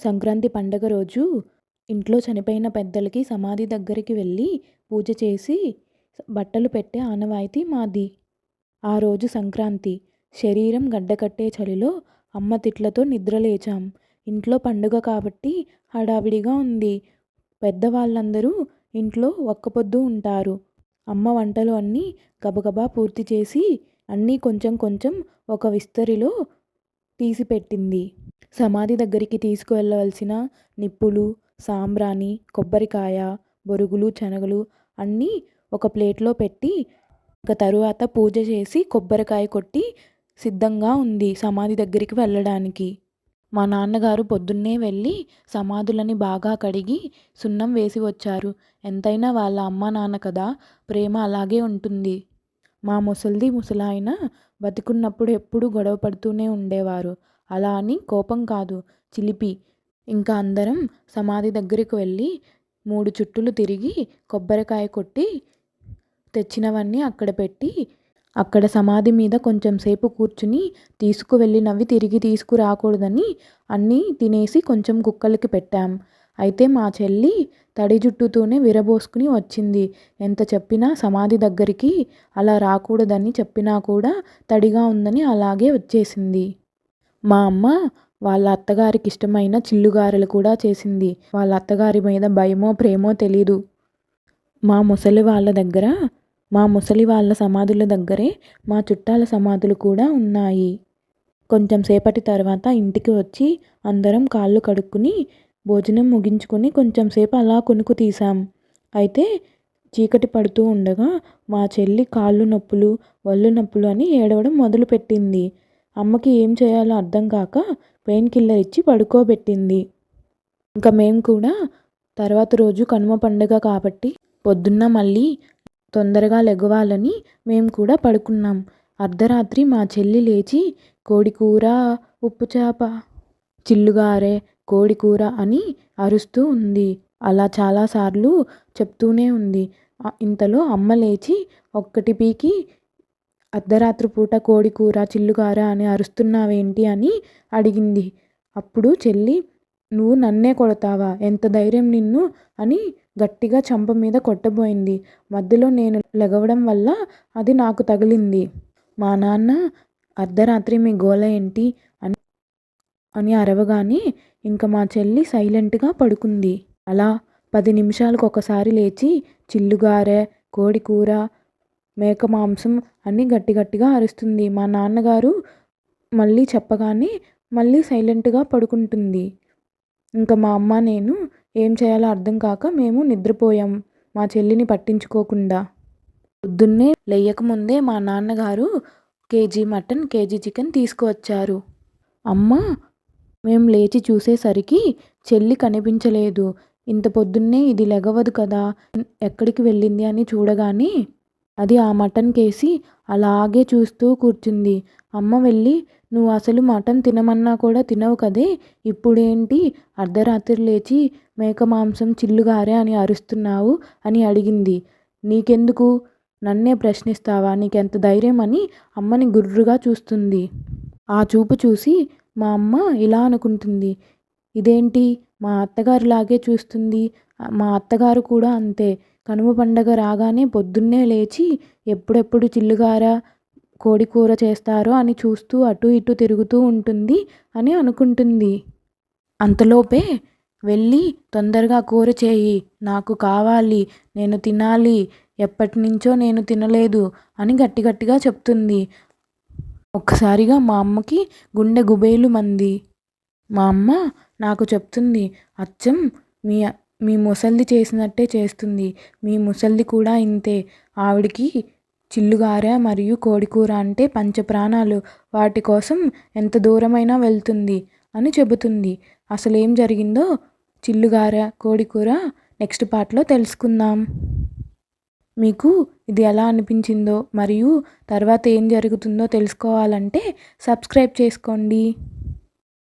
సంక్రాంతి పండగ రోజు ఇంట్లో చనిపోయిన పెద్దలకి సమాధి దగ్గరికి వెళ్ళి పూజ చేసి బట్టలు పెట్టే ఆనవాయితీ మాది. ఆ రోజు సంక్రాంతి. శరీరం గడ్డకట్టే చలిలో అమ్మ తిట్లతో నిద్రలేచాం ఇంట్లో పండుగ కాబట్టి హడావిడిగా ఉంది. పెద్దవాళ్ళందరూ ఇంట్లో ఒక్కపొద్దు ఉంటారు. అమ్మ వంటలు అన్నీ గబగబా పూర్తి చేసి అన్నీ కొంచెం కొంచెం ఒక విస్తరిలో తీసిపెట్టింది. సమాధి దగ్గరికి తీసుకువెళ్ళవలసిన నిప్పులు సాంబ్రాణి కొబ్బరికాయ బొరుగులు శనగలు అన్నీ ఒక ప్లేట్లో పెట్టి ఇక తరువాత పూజ చేసి కొబ్బరికాయ కొట్టి సిద్ధంగా ఉంది సమాధి దగ్గరికి వెళ్ళడానికి. మా నాన్నగారు పొద్దున్నే వెళ్ళి సమాధులని బాగా కడిగి సున్నం వేసి వచ్చారు. ఎంతైనా వాళ్ళ అమ్మ నాన్న కదా ప్రేమ అలాగే ఉంటుంది. మా ముసలిది ముసలాయన బతికున్నప్పుడు ఎప్పుడూ గొడవ పడుతూనే ఉండేవారు. అలా అని కోపం కాదు. చిలిపి. ఇంకా అందరం సమాధి దగ్గరికి వెళ్ళి మూడు చుట్టులు తిరిగి కొబ్బరికాయ కొట్టి తెచ్చినవన్నీ అక్కడ పెట్టి అక్కడ సమాధి మీద కొంచెం సేపు కూర్చుని తీసుకువెళ్ళినవి తిరిగి తీసుకురాకూడదని అన్నీ తినేసి కొంచెం కుక్కలకి పెట్టాం. అయితే మా చెల్లి తడి జుట్టుతోనే విరబోసుకుని వచ్చింది. ఎంత చెప్పినా సమాధి దగ్గరికి అలా రాకూడదని చెప్పినా కూడా తడిగా ఉందని అలాగే వచ్చేసింది. మా అమ్మ వాళ్ళ అత్తగారికి ఇష్టమైన చిల్లుగారెలు కూడా చేసింది. వాళ్ళ అత్తగారి మీద భయమో ప్రేమో తెలీదు. మా ముసలి వాళ్ళ దగ్గర మా ముసలి వాళ్ళ సమాధుల దగ్గరే మా చుట్టాల సమాధులు కూడా ఉన్నాయి. కొంచెం సేపటి తర్వాత ఇంటికి వచ్చి అందరం కాళ్ళు కడుక్కుని భోజనం ముగించుకొని కొంచెం సేపు అలా కొనుక్కు తీసాం అయితే చీకటి పడుతూ ఉండగా మా చెల్లి కాళ్ళు నొప్పులు ఒళ్ళు నొప్పులు అని ఏడవడం మొదలుపెట్టింది. అమ్మకి ఏం చేయాలో అర్థం కాక పెయిన్ కిల్లర్ ఇచ్చి పడుకోబెట్టింది. ఇంకా మేము కూడా తర్వాత రోజు కనుమ పండుగ కాబట్టి పొద్దున్న మళ్ళీ తొందరగా లెగవాలని మేము కూడా పడుకున్నాం. అర్ధరాత్రి మా చెల్లి లేచి కోడికూర ఉప్పు చేప చిల్లుగారే కోడికూర అని అరుస్తూ ఉంది. అలా చాలాసార్లు చెప్తూనే ఉంది. ఇంతలో అమ్మ లేచి ఒక్కటి పీకి అర్ధరాత్రి పూట కోడికూర చిల్లుగార అని అరుస్తున్నావేంటి అని అడిగింది. అప్పుడు చెల్లి నువ్వు నన్నే కొడతావా? ఎంత ధైర్యం నిన్ను? అని గట్టిగా చంప మీద కొట్టబోయింది. మధ్యలో నేను లెగవడం వల్ల అది నాకు తగిలింది. మా నాన్న అర్ధరాత్రి మీ గోల ఏంటి? అని అని అరవగానే ఇంకా మా చెల్లి సైలెంట్గా పడుకుంది. అలా పది నిమిషాలకు ఒకసారి లేచి చిల్లుగారె కోడి కూర మేక మాంసం అని గట్టి గట్టిగా అరుస్తుంది. మా నాన్నగారు మళ్ళీ చెప్పగానే మళ్ళీ సైలెంట్గా పడుకుంటుంది. ఇంకా మా అమ్మ నేను ఏం చేయాలో అర్థం కాక మేము నిద్రపోయాం. మా చెల్లిని పట్టించుకోకుండా. పొద్దున్నే లేయకముందే మా నాన్నగారు కేజీ మటన్ కేజీ చికెన్ తీసుకువచ్చారు. అమ్మ మేము లేచి చూసేసరికి చెల్లి కనిపించలేదు. ఇంత పొద్దున్నే ఇది లెగవదు కదా ఎక్కడికి వెళ్ళింది అని చూడగానే అది ఆ మటన్ కేసి అలాగే చూస్తూ కూర్చుంది. అమ్మ వెళ్ళి నువ్వు అసలు మటన్ తినమన్నా కూడా తినవు కదే ఇప్పుడేంటి? అర్ధరాత్రి లేచి మేక మాంసం చిల్లుగారే అని అరుస్తున్నావు? అని అడిగింది. నీకెందుకు? నన్నే ప్రశ్నిస్తావా? నీకెంత ధైర్యం? అని అమ్మని గుర్రుగా చూస్తుంది. ఆ చూపు చూసి మా అమ్మ ఇలా అనుకుంటుంది. ఇదేంటి? మా అత్తగారిలాగే చూస్తుంది. మా అత్తగారు కూడా అంతే. కనుమ పండగ రాగానే పొద్దున్నే లేచి ఎప్పుడెప్పుడు చిల్లుగార కోడి కూర చేస్తారో అని చూస్తూ అటు ఇటు తిరుగుతూ ఉంటుంది అని అనుకుంటుంది. అంతలోపే వెళ్ళి తొందరగా కూర చేయి నాకు కావాలి నేను తినాలి ఎప్పటి నుంచో నేను తినలేదు అని గట్టి గట్టిగా చెప్తుంది. ఒక్కసారిగా మా అమ్మకి గుండె గుబేలు మంది. మా అమ్మ నాకు చెప్తుంది అచ్చం మీ మీ ముసల్ది చేసినట్టే చేస్తుంది. మీ ముసల్ది కూడా ఇంతే. ఆవిడికి చిల్లుగార మరియు కోడికూర అంటే పంచప్రాణాలు. వాటి కోసం ఎంత దూరమైనా వెళ్తుంది అని చెబుతుంది. అసలు ఏం జరిగిందో చిల్లుగార కోడికూర నెక్స్ట్ పార్ట్లో తెలుసుకుందాం. మీకు ఇది ఎలా అనిపించిందో మరియు తర్వాత ఏం జరుగుతుందో తెలుసుకోవాలంటే సబ్స్క్రైబ్ చేసుకోండి.